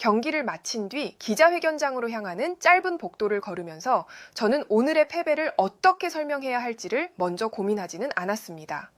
경기를 마친 뒤 기자회견장으로 향하는 짧은 복도를 걸으면서 저는 오늘의 패배를 어떻게 설명해야 할지를 먼저 고민하지는 않았습니다.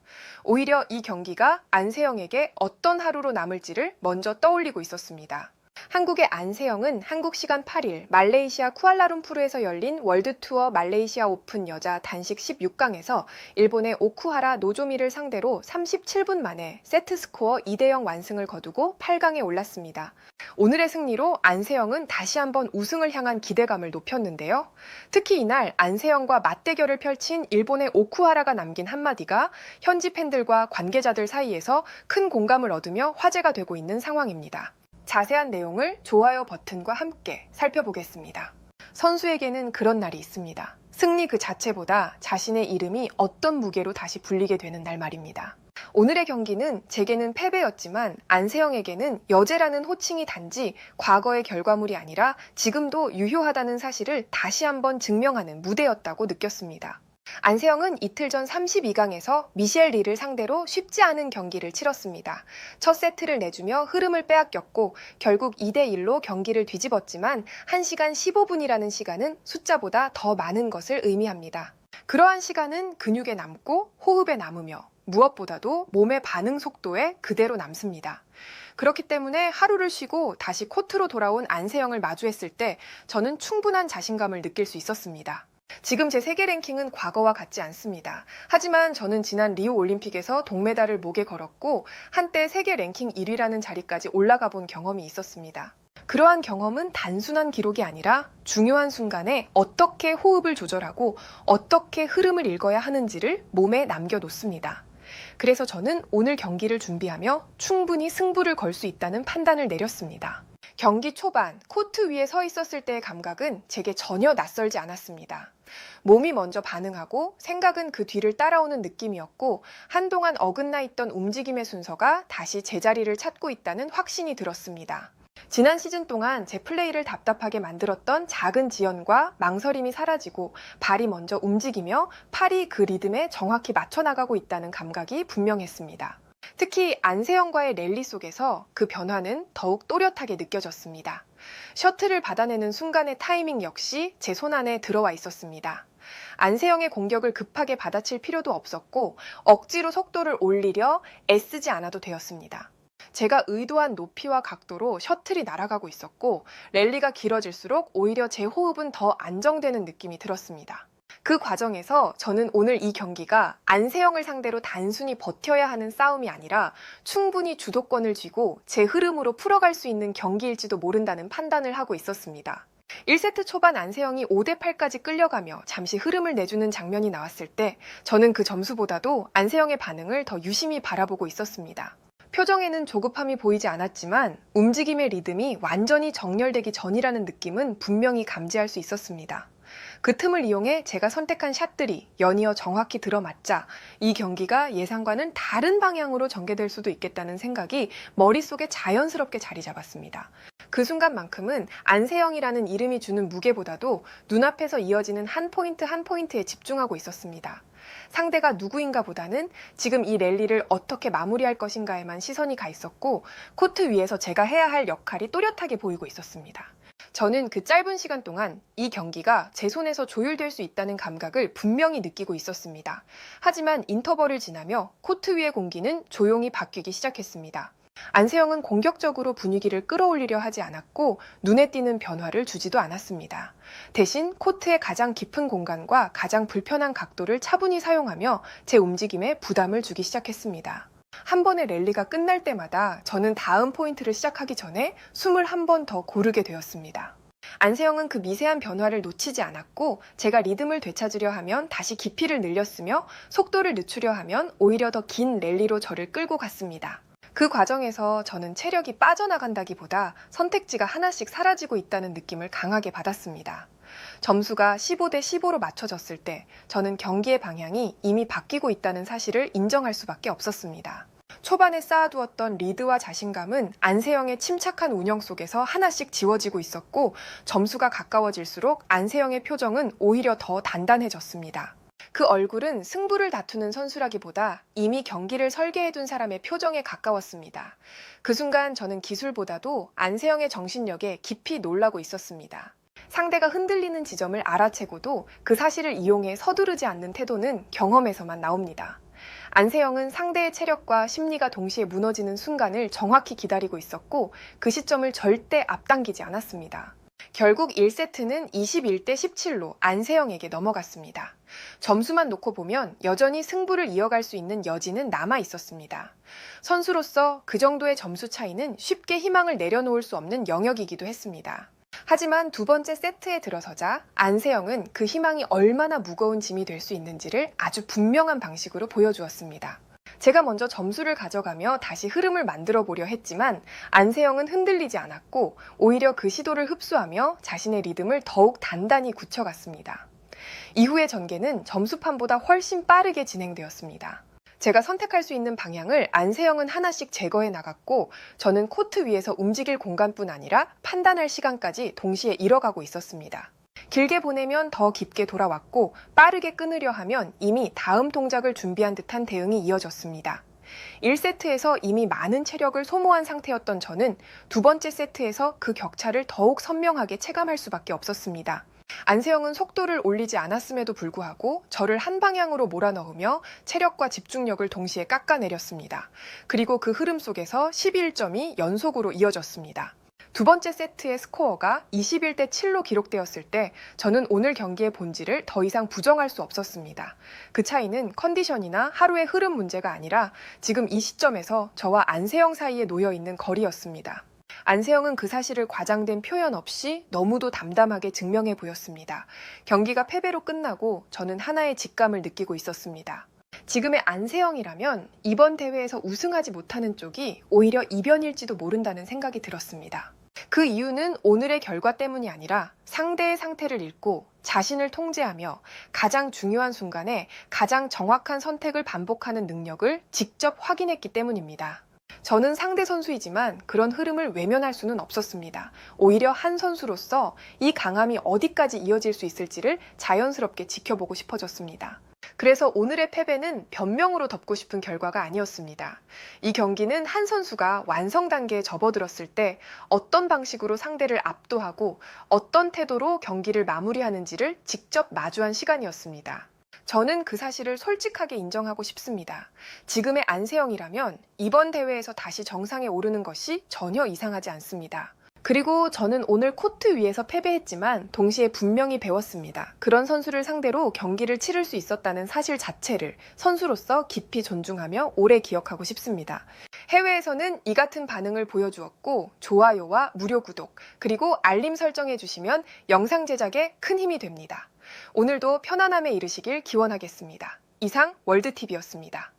오히려 이 경기가 안세영에게 어떤 하루로 남을지를 먼저 떠올리고 있었습니다. 한국의 안세영은 한국 시간 8일 말레이시아 쿠알라룸푸르에서 열린 월드투어 말레이시아 오픈 여자 단식 16강에서 일본의 오쿠하라 노조미를 상대로 37분 만에 세트 스코어 2대0 완승을 거두고 8강에 올랐습니다. 오늘의 승리로 안세영은 다시 한번 우승을 향한 기대감을 높였는데요. 특히 이날 안세영과 맞대결을 펼친 일본의 오쿠하라가 남긴 한마디가 현지 팬들과 관계자들 사이에서 큰 공감을 얻으며 화제가 되고 있는 상황입니다. 자세한 내용을 좋아요 버튼과 함께 살펴보겠습니다. 선수에게는 그런 날이 있습니다. 승리 그 자체보다 자신의 이름이 어떤 무게로 다시 불리게 되는 날 말입니다. 오늘의 경기는 제게는 패배였지만 안세영에게는 여제라는 호칭이 단지 과거의 결과물이 아니라 지금도 유효하다는 사실을 다시 한번 증명하는 무대였다고 느꼈습니다. 안세영은 이틀 전 32강에서 미셸 리를 상대로 쉽지 않은 경기를 치렀습니다. 첫 세트를 내주며 흐름을 빼앗겼고 결국 2대1로 경기를 뒤집었지만 1시간 15분이라는 시간은 숫자보다 더 많은 것을 의미합니다. 그러한 시간은 근육에 남고 호흡에 남으며 무엇보다도 몸의 반응 속도에 그대로 남습니다. 그렇기 때문에 하루를 쉬고 다시 코트로 돌아온 안세영을 마주했을 때 저는 충분한 자신감을 느낄 수 있었습니다. 지금 제 세계 랭킹은 과거와 같지 않습니다. 하지만 저는 지난 리우 올림픽에서 동메달을 목에 걸었고 한때 세계 랭킹 1위라는 자리까지 올라가 본 경험이 있었습니다. 그러한 경험은 단순한 기록이 아니라 중요한 순간에 어떻게 호흡을 조절하고 어떻게 흐름을 읽어야 하는지를 몸에 남겨놓습니다. 그래서 저는 오늘 경기를 준비하며 충분히 승부를 걸 수 있다는 판단을 내렸습니다. 경기 초반 코트 위에 서 있었을 때의 감각은 제게 전혀 낯설지 않았습니다. 몸이 먼저 반응하고 생각은 그 뒤를 따라오는 느낌이었고 한동안 어긋나 있던 움직임의 순서가 다시 제자리를 찾고 있다는 확신이 들었습니다. 지난 시즌 동안 제 플레이를 답답하게 만들었던 작은 지연과 망설임이 사라지고 발이 먼저 움직이며 팔이 그 리듬에 정확히 맞춰 나가고 있다는 감각이 분명했습니다. 특히 안세영과의 랠리 속에서 그 변화는 더욱 또렷하게 느껴졌습니다. 셔틀을 받아내는 순간의 타이밍 역시 제 손 안에 들어와 있었습니다. 안세영의 공격을 급하게 받아칠 필요도 없었고 억지로 속도를 올리려 애쓰지 않아도 되었습니다. 제가 의도한 높이와 각도로 셔틀이 날아가고 있었고 랠리가 길어질수록 오히려 제 호흡은 더 안정되는 느낌이 들었습니다. 그 과정에서 저는 오늘 이 경기가 안세영을 상대로 단순히 버텨야 하는 싸움이 아니라 충분히 주도권을 쥐고 제 흐름으로 풀어갈 수 있는 경기일지도 모른다는 판단을 하고 있었습니다. 1세트 초반 안세영이 5대8까지 끌려가며 잠시 흐름을 내주는 장면이 나왔을 때 저는 그 점수보다도 안세영의 반응을 더 유심히 바라보고 있었습니다. 표정에는 조급함이 보이지 않았지만 움직임의 리듬이 완전히 정렬되기 전이라는 느낌은 분명히 감지할 수 있었습니다. 그 틈을 이용해 제가 선택한 샷들이 연이어 정확히 들어맞자 이 경기가 예상과는 다른 방향으로 전개될 수도 있겠다는 생각이 머릿속에 자연스럽게 자리 잡았습니다. 그 순간만큼은 안세영이라는 이름이 주는 무게보다도 눈앞에서 이어지는 한 포인트 한 포인트에 집중하고 있었습니다. 상대가 누구인가 보다는 지금 이 랠리를 어떻게 마무리할 것인가에만 시선이 가 있었고 코트 위에서 제가 해야 할 역할이 또렷하게 보이고 있었습니다. 저는 그 짧은 시간 동안 이 경기가 제 손에서 조율될 수 있다는 감각을 분명히 느끼고 있었습니다. 하지만 인터벌을 지나며 코트 위의 공기는 조용히 바뀌기 시작했습니다. 안세영은 공격적으로 분위기를 끌어올리려 하지 않았고 눈에 띄는 변화를 주지도 않았습니다. 대신 코트의 가장 깊은 공간과 가장 불편한 각도를 차분히 사용하며 제 움직임에 부담을 주기 시작했습니다. 한 번의 랠리가 끝날 때마다 저는 다음 포인트를 시작하기 전에 숨을 한번더 고르게 되었습니다. 안세영은 그 미세한 변화를 놓치지 않았고 제가 리듬을 되찾으려 하면 다시 깊이를 늘렸으며 속도를 늦추려 하면 오히려 더 긴 랠리로 저를 끌고 갔습니다. 그 과정에서 저는 체력이 빠져나간다기보다 선택지가 하나씩 사라지고 있다는 느낌을 강하게 받았습니다. 점수가 15대 15로 맞춰졌을 때 저는 경기의 방향이 이미 바뀌고 있다는 사실을 인정할 수밖에 없었습니다. 초반에 쌓아두었던 리드와 자신감은 안세영의 침착한 운영 속에서 하나씩 지워지고 있었고 점수가 가까워질수록 안세영의 표정은 오히려 더 단단해졌습니다. 그 얼굴은 승부를 다투는 선수라기보다 이미 경기를 설계해둔 사람의 표정에 가까웠습니다. 그 순간 저는 기술보다도 안세영의 정신력에 깊이 놀라고 있었습니다. 상대가 흔들리는 지점을 알아채고도 그 사실을 이용해 서두르지 않는 태도는 경험에서만 나옵니다. 안세영은 상대의 체력과 심리가 동시에 무너지는 순간을 정확히 기다리고 있었고 그 시점을 절대 앞당기지 않았습니다. 결국 1세트는 21대 17로 안세영에게 넘어갔습니다. 점수만 놓고 보면 여전히 승부를 이어갈 수 있는 여지는 남아 있었습니다. 선수로서 그 정도의 점수 차이는 쉽게 희망을 내려놓을 수 없는 영역이기도 했습니다. 하지만 두 번째 세트에 들어서자 안세영은 그 희망이 얼마나 무거운 짐이 될 수 있는지를 아주 분명한 방식으로 보여주었습니다. 제가 먼저 점수를 가져가며 다시 흐름을 만들어 보려 했지만 안세영은 흔들리지 않았고 오히려 그 시도를 흡수하며 자신의 리듬을 더욱 단단히 굳혀갔습니다. 이후의 전개는 점수판보다 훨씬 빠르게 진행되었습니다. 제가 선택할 수 있는 방향을 안세영은 하나씩 제거해 나갔고 저는 코트 위에서 움직일 공간뿐 아니라 판단할 시간까지 동시에 잃어가고 있었습니다. 길게 보내면 더 깊게 돌아왔고 빠르게 끊으려 하면 이미 다음 동작을 준비한 듯한 대응이 이어졌습니다. 1세트에서 이미 많은 체력을 소모한 상태였던 저는 두 번째 세트에서 그 격차를 더욱 선명하게 체감할 수밖에 없었습니다. 안세영은 속도를 올리지 않았음에도 불구하고 저를 한 방향으로 몰아넣으며 체력과 집중력을 동시에 깎아내렸습니다. 그리고 그 흐름 속에서 11점이 연속으로 이어졌습니다. 두 번째 세트의 스코어가 21대 7로 기록되었을 때 저는 오늘 경기의 본질을 더 이상 부정할 수 없었습니다. 그 차이는 컨디션이나 하루의 흐름 문제가 아니라 지금 이 시점에서 저와 안세영 사이에 놓여 있는 거리였습니다. 안세영은 그 사실을 과장된 표현 없이 너무도 담담하게 증명해 보였습니다. 경기가 패배로 끝나고 저는 하나의 직감을 느끼고 있었습니다. 지금의 안세영이라면 이번 대회에서 우승하지 못하는 쪽이 오히려 이변일지도 모른다는 생각이 들었습니다. 그 이유는 오늘의 결과 때문이 아니라 상대의 상태를 읽고 자신을 통제하며 가장 중요한 순간에 가장 정확한 선택을 반복하는 능력을 직접 확인했기 때문입니다. 저는 상대 선수이지만 그런 흐름을 외면할 수는 없었습니다. 오히려 한 선수로서 이 강함이 어디까지 이어질 수 있을지를 자연스럽게 지켜보고 싶어졌습니다. 그래서 오늘의 패배는 변명으로 덮고 싶은 결과가 아니었습니다. 이 경기는 한 선수가 완성 단계에 접어들었을 때 어떤 방식으로 상대를 압도하고 어떤 태도로 경기를 마무리하는지를 직접 마주한 시간이었습니다. 저는 그 사실을 솔직하게 인정하고 싶습니다. 지금의 안세영이라면 이번 대회에서 다시 정상에 오르는 것이 전혀 이상하지 않습니다. 그리고 저는 오늘 코트 위에서 패배했지만 동시에 분명히 배웠습니다. 그런 선수를 상대로 경기를 치를 수 있었다는 사실 자체를 선수로서 깊이 존중하며 오래 기억하고 싶습니다. 해외에서는 이 같은 반응을 보여주었고 좋아요와 무료 구독 그리고 알림 설정해 주시면 영상 제작에 큰 힘이 됩니다. 오늘도 편안함에 이르시길 기원하겠습니다. 이상 월드TV였습니다.